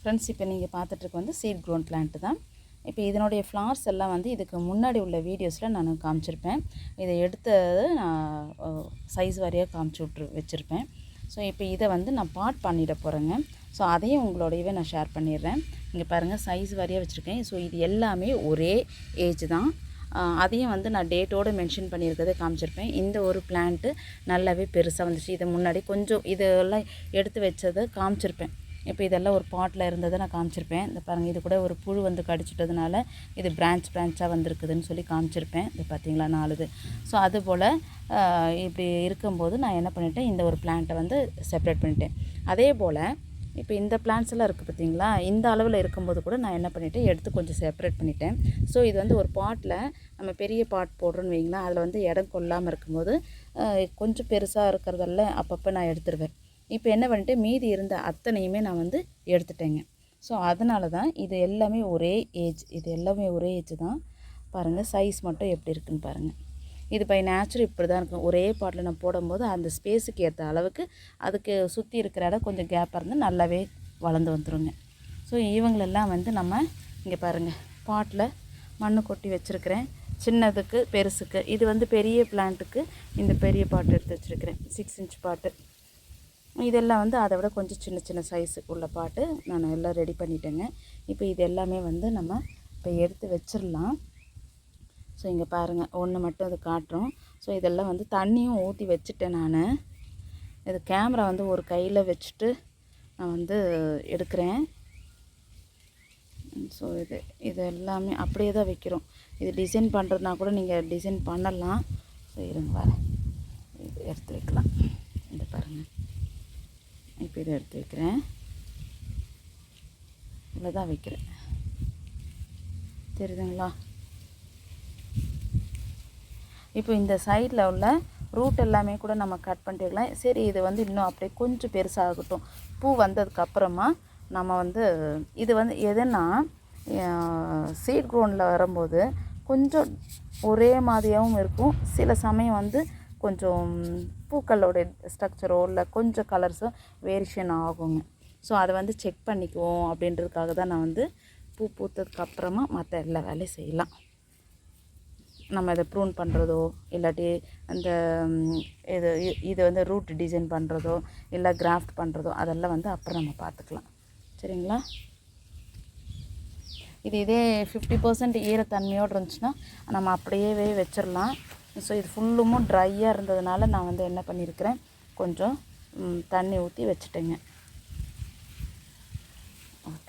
Friends இப்போ நீங்கள் பார்த்துட்ருக்க வந்து சீட் க்ரோன் பிளான்ட்டு தான். இப்போ இதனுடைய ஃப்ளார்ஸ் எல்லாம் வந்து இதுக்கு முன்னாடி உள்ள வீடியோஸில் நான் காமிச்சிருப்பேன். இதை எடுத்தது நான் சைஸ் வாரியாக காமிச்சு விட்ரு வச்சுருப்பேன். ஸோ இப்போ இதை வந்து நான் பாட் பண்ணிட போகிறேங்க ஸோ அதையும் உங்களோடையவே நான் ஷேர் பண்ணிடுறேன். இங்கே பாருங்கள் சைஸ் வாரியாக வச்சுருக்கேன். ஸோ இது எல்லாமே ஒரே ஏஜ் தான். அதையும் வந்து நான் டேட்டோடு மென்ஷன் பண்ணியிருக்கதை காமிச்சிருப்பேன். இந்த ஒரு பிளான்ட்டு நல்லாவே பெருசாக வந்துச்சு. இது முன்னாடி கொஞ்சம் இதெல்லாம் எடுத்து வச்சதை காமிச்சிருப்பேன். இப்போ இதெல்லாம் ஒரு பாட்டில் இருந்ததை நான் காமிச்சிருப்பேன். இந்த பாருங்கள் இது கூட ஒரு புழு வந்து கடிச்சிட்டதுனால இது பிரான்ச் பிரான்ச்சாக வந்திருக்குதுன்னு சொல்லி காமிச்சிருப்பேன். இது பார்த்தீங்களா நாலுது. ஸோ அதுபோல் இப்படி இருக்கும்போது நான் என்ன பண்ணிட்டேன் இந்த ஒரு பிளான்ட்டை வந்து செப்பரேட் பண்ணிட்டேன். அதே போல் இப்போ இந்த பிளான்ஸ் எல்லாம் இருக்குது பார்த்தீங்களா இந்த அளவில் இருக்கும்போது கூட நான் என்ன பண்ணிட்டேன் எடுத்து கொஞ்சம் செப்பரேட் பண்ணிட்டேன். ஸோ இது வந்து ஒரு பாட்டில் நம்ம பெரிய பாட் போடுறோன்னு வைங்களேன் அதில் வந்து இடம் கொள்ளாமல் இருக்கும்போது கொஞ்சம் பெருசாக இருக்கிறதெல்லாம் அப்பப்போ நான் எடுத்துருவேன். இப்போ என்ன பண்ணிட்டேன்? மீதி இருந்த அத்தனையுமே நான் வந்து எடுத்துட்டேங்க. ஸோ அதனால தான் இது எல்லாமே ஒரே ஏஜ் இது எல்லாமே ஒரே ஏஜ் தான். பாருங்கள் சைஸ் மட்டும் எப்படி இருக்குன்னு பாருங்கள் இது பை நேச்சுரல் இப்படி தான் இருக்கும். ஒரே பாட்டில் நான் போடும்போது அந்த ஸ்பேஸுக்கு ஏற்ற அளவுக்கு அதுக்கு சுற்றி இருக்கிற இடம் கொஞ்சம் கேப்பாக இருந்து நல்லாவே வளர்ந்து வந்துருங்க. ஸோ இவங்களெல்லாம் வந்து நம்ம இங்கே பாருங்கள் பாட்டில் மண்ணு கொட்டி வச்சுருக்கிறேன். சின்னதுக்கு பெருசுக்கு. இது வந்து பெரிய பிளான்ட்டுக்கு இந்த பெரிய பாட்டு எடுத்து வச்சுருக்கிறேன். சிக்ஸ் இன்ச் பாட்டு. இதெல்லாம் வந்து அதை விட கொஞ்சம் சின்ன சின்ன சைஸு உள்ள பாட்டு நான் எல்லாம் ரெடி பண்ணிட்டேங்க. இப்போ இது எல்லாமே வந்து நம்ம இப்போ எடுத்து வச்சிடலாம். ஸோ இங்கே பாருங்கள் ஒன்று மட்டும் அது காட்டுறோம். ஸோ இதெல்லாம் வந்து தண்ணியும் ஊற்றி வச்சுட்டேன் நான். இது கேமரா வந்து ஒரு கையில் வச்சுட்டு நான் வந்து எடுக்கிறேன். ஸோ இது இது எல்லாமே அப்படியே தான் வைக்கிறோம். இது டிசைன் பண்ணுறதுனா கூட நீங்கள் டிசைன் பண்ணலாம். ஸோ இருங்க வரேன். இது எடுத்து வைக்கலாம். இப்போ இதை எடுத்து வைக்கிறேன். இவ்வளோ தான் வைக்கிறேன். தெரியுதுங்களா? இப்போ இந்த சைடில் உள்ள ரூட் எல்லாமே கூட நம்ம கட் பண்ணிட்டுக்கலாம் சரி இது வந்து இன்னும் அப்படியே கொஞ்சம் பெருசாகட்டும். பூ வந்ததுக்கப்புறமா நம்ம வந்து இது வந்து எதுன்னா சீட் க்ரௌண்டில் வரும்போது கொஞ்சம் ஒரே மாதிரியாகவும் இருக்கும். சில சமயம் வந்து கொஞ்சம் பூக்களோட ஸ்ட்ரக்சரோ இல்லை கொஞ்சம் கலர்ஸோ வேரியேஷன் ஆகுங்க. ஸோ அதை வந்து செக் பண்ணிக்குவோம் அப்படின்றதுக்காக தான் நான் வந்து பூ பூத்ததுக்கு அப்புறமா மற்ற எல்லா வேலையும் செய்யலாம். நம்ம இதை ப்ரூன் பண்ணுறதோ இல்லாட்டி அந்த இது இது வந்து ரூட் டிசைன் பண்ணுறதோ இல்லை கிராஃப்ட் பண்ணுறதோ அதெல்லாம் வந்து அப்புறம் நம்ம பார்த்துக்கலாம். சரிங்களா? இது இதே ஃபிஃப்டி பர்சன்ட் ஈரத்தன்மையோடு இருந்துச்சுன்னா நம்ம அப்படியே வச்சிடலாம் ஸோ இது ஃபுல்லுமும் ட்ரையாக இருந்ததுனால நான் வந்து என்ன பண்ணியிருக்கிறேன் கொஞ்சம் தண்ணி ஊற்றி வச்சுட்டேங்க.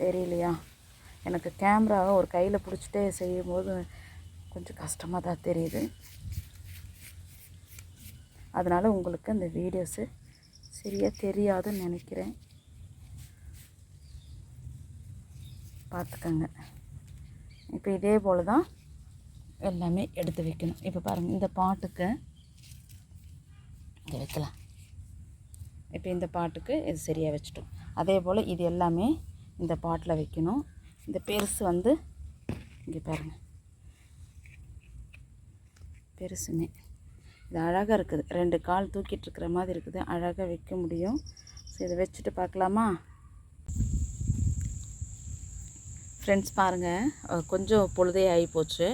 தெரியலையா? எனக்கு கேமராவை ஒரு கையில் பிடிச்சிட்டே செய்யும்போது கொஞ்சம் கஷ்டமாக தான் தெரியுது. அதனால் உங்களுக்கு அந்த வீடியோஸு சரியாக தெரியாதுன்னு நினைக்கிறேன். பார்த்துக்கங்க. இப்போ இதே போல் தான் எல்லாமே எடுத்து வைக்கணும். இப்போ பாருங்கள் இந்த பாட்டுக்கு இதை வைக்கலாம். இப்போ இந்த பாட்டுக்கு இது சரியாக வச்சுட்டோம். அதே போல் இது எல்லாமே இந்த பாட்டில் வைக்கணும். இந்த பெருசு வந்து இங்கே பாருங்கள் பெருசுமே இது அழகாக இருக்குது. ரெண்டு கால் தூக்கிட்டு இருக்கிற மாதிரி இருக்குது. அழகாக வைக்க முடியும். ஸோ இதை வச்சுட்டு பார்க்கலாமா? ஃப்ரெண்ட்ஸ் பாருங்கள் கொஞ்சம் பொழுதே ஆகி போச்சு.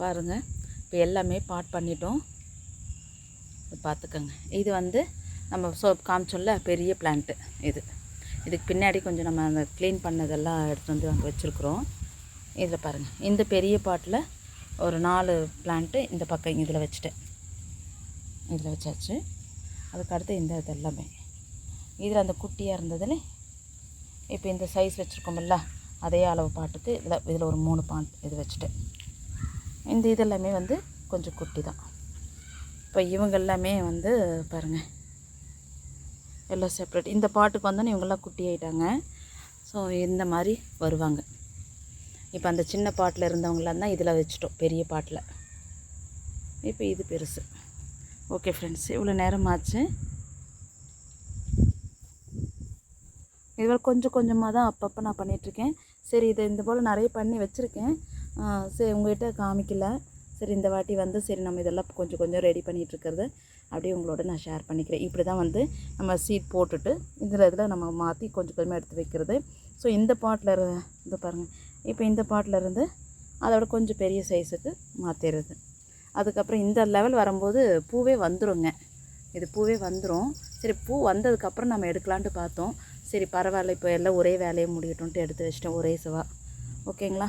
பாருங்கள் இப்போ எல்லாமே பாட் பண்ணிட்டோம். பார்த்துக்கோங்க இது வந்து நம்ம சோப் காமிச்சோம்ல பெரிய பிளான்ட்டு இது. இதுக்கு பின்னாடி கொஞ்சம் நம்ம அந்த க்ளீன் பண்ணதெல்லாம் எடுத்து வந்து அங்கே வச்சுருக்குறோம். இதில் பாருங்கள் இந்த பெரிய பாட்டில் ஒரு நாலு பிளான்ட்டு இந்த பக்கம் இதில் வச்சுட்டேன். இதில் வச்சாச்சு. அதுக்கடுத்து இந்த இது எல்லாமே இதில் அந்த குட்டியாக இருந்ததில் இப்போ இந்த சைஸ் வச்சுருக்கோம்ல அதே அளவு பாட்டுக்கு இதில் இதில் ஒரு மூணு பாட் இது வச்சுட்டேன். இந்த இதெல்லாமே வந்து கொஞ்சம் குட்டி தான். இப்போ இவங்க எல்லாமே வந்து பாருங்கள் எல்லாம் செப்பரேட் இந்த பாட்டுக்கு வந்தோன்னே இவங்கெல்லாம் குட்டி ஆகிட்டாங்க ஸோ இந்த மாதிரி வருவாங்க. இப்போ அந்த சின்ன பாட்டில் இருந்தவங்களாம் தான் இதில் வச்சுட்டோம் பெரிய பாட்டில். இப்போ இது பெருசு. ஓகே ஃப்ரெண்ட்ஸ் இவ்வளோ நேரம் ஆச்சு. இதுவரை கொஞ்சம் கொஞ்சமாக தான் அப்பப்போ நான் பண்ணிகிட்ருக்கேன் சரி இதை இந்த போல் நிறைய பண்ணி வச்சுருக்கேன். சரி உங்கள்கிட்ட காமிக்கல. சரி இந்த வாட்டி வந்து சரி நம்ம இதெல்லாம் கொஞ்சம் கொஞ்சம் ரெடி பண்ணிகிட்டு இருக்கிறது. அப்படியே உங்களோட நான் ஷேர் பண்ணிக்கிறேன். இப்படி தான் வந்து நம்ம சீட் போட்டுட்டு இதில் இதில் நம்ம மாற்றி கொஞ்சம் கொஞ்சமாக எடுத்து வைக்கிறது. ஸோ இந்த பாட்டில் இரு பாருங்கள் இப்போ இந்த பாட்டில் இருந்து அதோட கொஞ்சம் பெரிய சைஸுக்கு மாற்றிடுறது அதுக்கப்புறம் இந்த லெவல் வரும்போது பூவே வந்துருங்க. இது பூவே வந்துடும் சரி பூ வந்ததுக்கப்புறம் நம்ம எடுக்கலான்ட்டு பார்த்தோம். சரி பரவாயில்ல இப்போ எல்லாம் ஒரே வேலையை முடியட்டும்ட்டு எடுத்து வச்சிட்டோம் ஒரே சவா. ஓகேங்களா